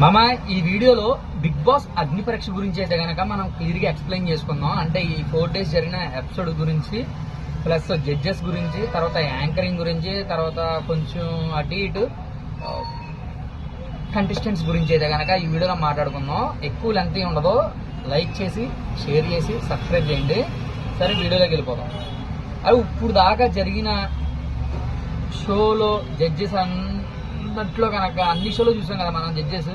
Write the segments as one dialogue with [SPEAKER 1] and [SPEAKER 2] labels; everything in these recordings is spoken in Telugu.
[SPEAKER 1] మామ ఈ వీడియోలో బిగ్ బాస్ అగ్ని పరీక్ష గురించి అయితే గనక మనం క్లియర్గా ఎక్స్ప్లెయిన్ చేసుకుందాం. అంటే ఈ ఫోర్ డేస్ జరిగిన ఎపిసోడ్ గురించి ప్లస్ జడ్జెస్ గురించి తర్వాత యాంకరింగ్ గురించి తర్వాత కొంచెం అటు ఇటు కంటెస్టెంట్స్ గురించి అయితే గనక ఈ వీడియోలో మాట్లాడుకుందాం. ఎక్కువ లెంత్ ఉండదు. లైక్ చేసి షేర్ చేసి సబ్స్క్రైబ్ చేయండి. సరే వీడియోలోకి వెళ్ళిపోదాం. అది ఇప్పుడు దాకా జరిగిన షోలో జడ్జెస్ అన్నట్లో కనుక అన్ని షోలో చూసాం కదా మనం జడ్జెస్.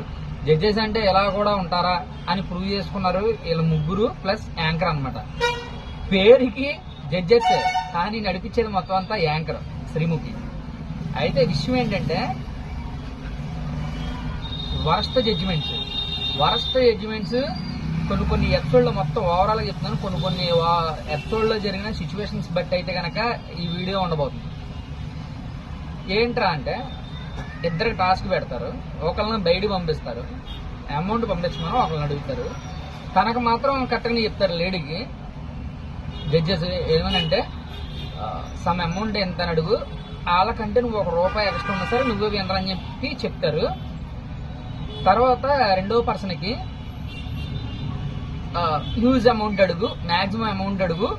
[SPEAKER 1] జడ్జెస్ అంటే ఎలా కూడా ఉంటారా అని ప్రూవ్ చేసుకున్నారు వీళ్ళ ముగ్గురు ప్లస్ యాంకర్ అన్నమాట. పేరుకి జడ్జెస్ కానీ నడిపించేది మొత్తం అంతా యాంకర్ శ్రీముఖి. అయితే విషయం ఏంటంటే వరస్ట్ జడ్జిమెంట్స్. వరస్ట్ జడ్జిమెంట్స్ కొన్ని కొన్ని ఎపిసోడ్లో మొత్తం ఓవరాల్గా చెప్తున్నాను. కొన్ని కొన్ని ఎపిసోడ్లో జరిగిన సిచ్యువేషన్స్ బట్టి అయితే కనుక ఈ వీడియో ఉండబోతుంది. ఏంట్రా అంటే ఇద్దరికి టాస్క్ పెడతారు. ఒకళ్ళని బయటికి పంపిస్తారు. అమౌంట్ పంపించమని ఒకళ్ళని అడుగుతారు. తనకు మాత్రం కరెక్ట్గా చెప్తారు లేడీకి. జడ్జెస్ ఏమనంటే సమ్ అమౌంట్ ఎంత అని అడుగు. వాళ్ళకంటే నువ్వు ఒక రూపాయి ఎక్స్ట్రా ఉన్నా సరే నువ్వే అని చెప్పి చెప్తారు. తర్వాత రెండో పర్సన్కి హ్యూజ్ అమౌంట్ అడుగు. మ్యాక్సిమం అమౌంట్ అడుగు.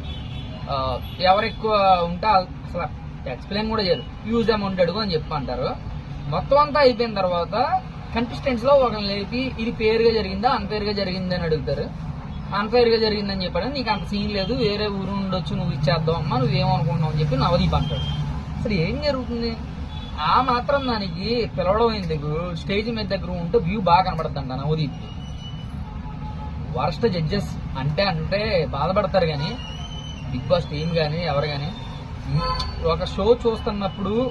[SPEAKER 1] ఎవరు ఎక్కువ ఉంటే అసలు ఎక్స్ప్లెయిన్ కూడా చేయరు. హ్యూజ్ అమౌంట్ అడుగు అని చెప్పి అంటారు. మొత్తం అంతా అయిపోయిన తర్వాత కంటెస్టెంట్స్లో ఒకరిని లేపి ఇది పేరుగా జరిగిందా అన్ఫేర్గా జరిగిందా అని అడుగుతారు. అన్ఫేర్గా జరిగిందని చెప్పాడు. నీకు అంత సీన్ లేదు వేరే ఊరు ఉండొచ్చు నువ్వు ఇచ్చేద్దాం అమ్మా నువ్వేమనుకుంటున్నావు అని చెప్పి నవదీప్ అంటాడు. అసలు ఏం జరుగుతుంది? ఆ మాత్రం దానికి పిలవడం ఎందుకు? స్టేజ్ మీద దగ్గర ఉంటే వ్యూ బాగా కనబడుతుంట నవదీప్. వరస్ట్ జడ్జెస్ అంటే అంటే బాధపడతారు కానీ బిగ్ బాస్ టీమ్ కానీ ఎవరు కానీ ఒక షో చూస్తున్నప్పుడు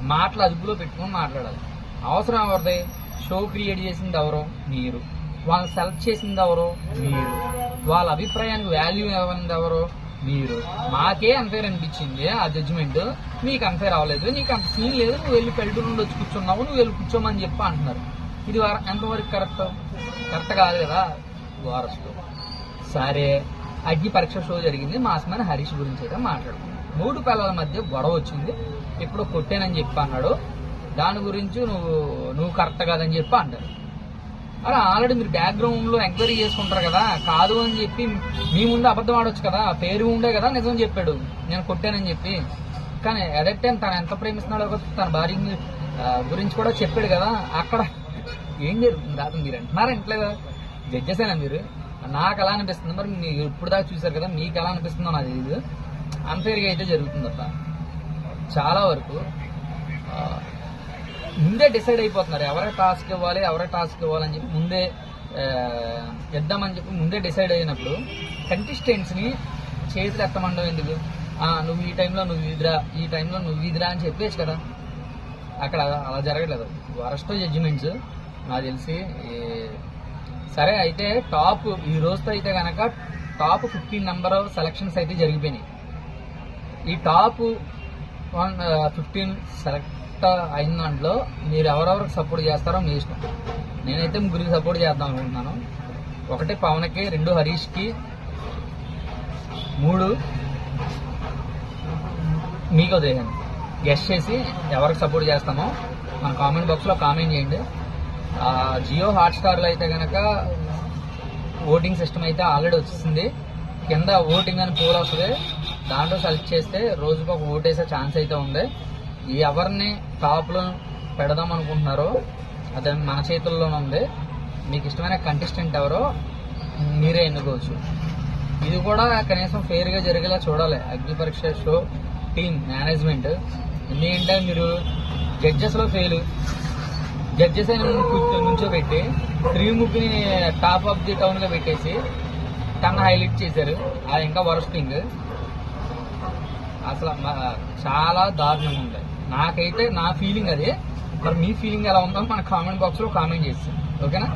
[SPEAKER 1] మాటలు అదుపులో పెట్టుకొని మాట్లాడాలి. అవసరం ఎవరిది? షో క్రియేట్ చేసింది ఎవరో? మీరు. వాళ్ళని సెలెక్ట్ చేసింది ఎవరో? మీరు. వాళ్ళ అభిప్రాయానికి వాల్యూ ఇవ్వంది ఎవరో? మీరు. మాకే అన్ఫేర్ అనిపించింది. ఆ జడ్జిమెంట్ నీకు అన్ఫేర్ అవ్వలేదు. నీకు అంత సీన్ లేదు. నువ్వు వెళ్ళి పెళ్ళి నుండి వచ్చి కూర్చున్నావు. నువ్వు వెళ్ళి కూర్చోమని చెప్పి అంటున్నారు. ఇది వర- ఎంతవరకు కరెక్ట్ కరెక్ట్ కాదు కదా? వారసు సరే. అగ్గి పరీక్ష షో జరిగింది. మాస్మన్ హరీష్ గురించి అయితే మాట్లాడుకున్నాం మూడు పిల్లల మధ్య గొడవ వచ్చింది. ఇప్పుడు కొట్టానని చెప్పి అన్నాడు. దాని గురించి నువ్వు నువ్వు కరెక్ట్ కాదని చెప్పి అంటారు. అలా ఆల్రెడీ మీరు బ్యాక్గ్రౌండ్లో ఎంక్వైరీ చేసుకుంటారు కదా కాదు అని చెప్పి మీ ముందు అబద్ధం ఆడొచ్చు కదా పేరు ఉండే కదా నిజం చెప్పాడు. నేను కొట్టానని చెప్పి. కానీ అదట్ టైం తను ఎంత ప్రేమిస్తున్నాడో తన భార్య గురించి కూడా చెప్పాడు కదా అక్కడ ఏం జరుగుతుంది? రాదు మీరు అంటున్నారా ఇంట్లేదా జడ్జెసేనా మీరు? నాకు ఎలా అనిపిస్తుంది? మరి మీరు ఇప్పుడు దాకా చూసారు కదా మీకు ఎలా అనిపిస్తుందో నాకు తెలియదు అన్ఫేర్గా అయితే జరుగుతుందట చాలా వరకు ముందే డిసైడ్ అయిపోతున్నారు. ఎవరే టాస్క్ ఇవ్వాలి ఎవరే టాస్క్ ఇవ్వాలని చెప్పి ముందే ఇద్దామని చెప్పి ముందే డిసైడ్ అయినప్పుడు కంటిస్టెంట్స్ని చేతులు ఎత్తమండం ఎందుకు? నువ్వు ఈ టైంలో నువ్వు ఇదిరా ఈ టైంలో నువ్వు ఇదిరా అని చెప్పేసి కదా. అక్కడ అలా జరగట్లేదు. వరస్ట్ జడ్జిమెంట్స్ నాకు తెలిసి సరే అయితే టాప్ ఈ రోజుతో అయితే కనుక టాప్ ఫిఫ్టీన్ నెంబర్ సెలక్షన్స్ అయితే జరిగిపోయినాయి. ఈ టాప్ వన్ ఫిఫ్టీన్ సెలెక్ట్ అయిన దాంట్లో మీరు ఎవరెవరికి సపోర్ట్ చేస్తారో మీ ఇష్టం. నేనైతే ముగ్గురికి సపోర్ట్ చేద్దాం అనుకుంటున్నాను. ఒకటి పవన్కి రెండు హరీష్కి మూడు మీకు వదిలేయండి గెస్ట్ చేసి ఎవరికి సపోర్ట్ చేస్తామో మన కామెంట్ బాక్స్లో కామెంట్ చేయండి. జియో హాట్స్టార్లో అయితే కనుక ఓటింగ్ సిస్టమ్ అయితే ఆల్రెడీ వచ్చేసింది. కింద ఓటింగ్ అని పోల్ వస్తుంది. దాంట్లో సెలెక్ట్ చేస్తే రోజుకు ఒక ఓట్ వేసే ఛాన్స్ అయితే ఉంది. ఈ ఎవరిని టాప్లో పెడదాం అనుకుంటున్నారో అది మన చేతుల్లోనే ఉంది. మీకు ఇష్టమైన కంటెస్టెంట్ ఎవరో మీరే ఎన్నుకోవచ్చు. ఇది కూడా కనీసం ఫెయిర్గా జరిగేలా చూడాలి. అగ్ని పరీక్ష షో టీమ్ మేనేజ్మెంట్ ఎందుకంటే మీరు జడ్జెస్లో ఫెయిల్ జడ్జెస్ అయిన నుంచో పెట్టి శ్రీముఖిని టాప్ ఆఫ్ ది టౌన్గా పెట్టేసి కన్నా హైలైట్ చేశారు. అది ఇంకా వరస్ట్ థింగ్ అసలు చాలా దారుణంగా ఉంది. నాకైతే నా ఫీలింగ్ అది. మరి మీ ఫీలింగ్ ఎలా ఉందో మన కామెంట్ బాక్స్లో కామెంట్ చేసి. ఓకేనా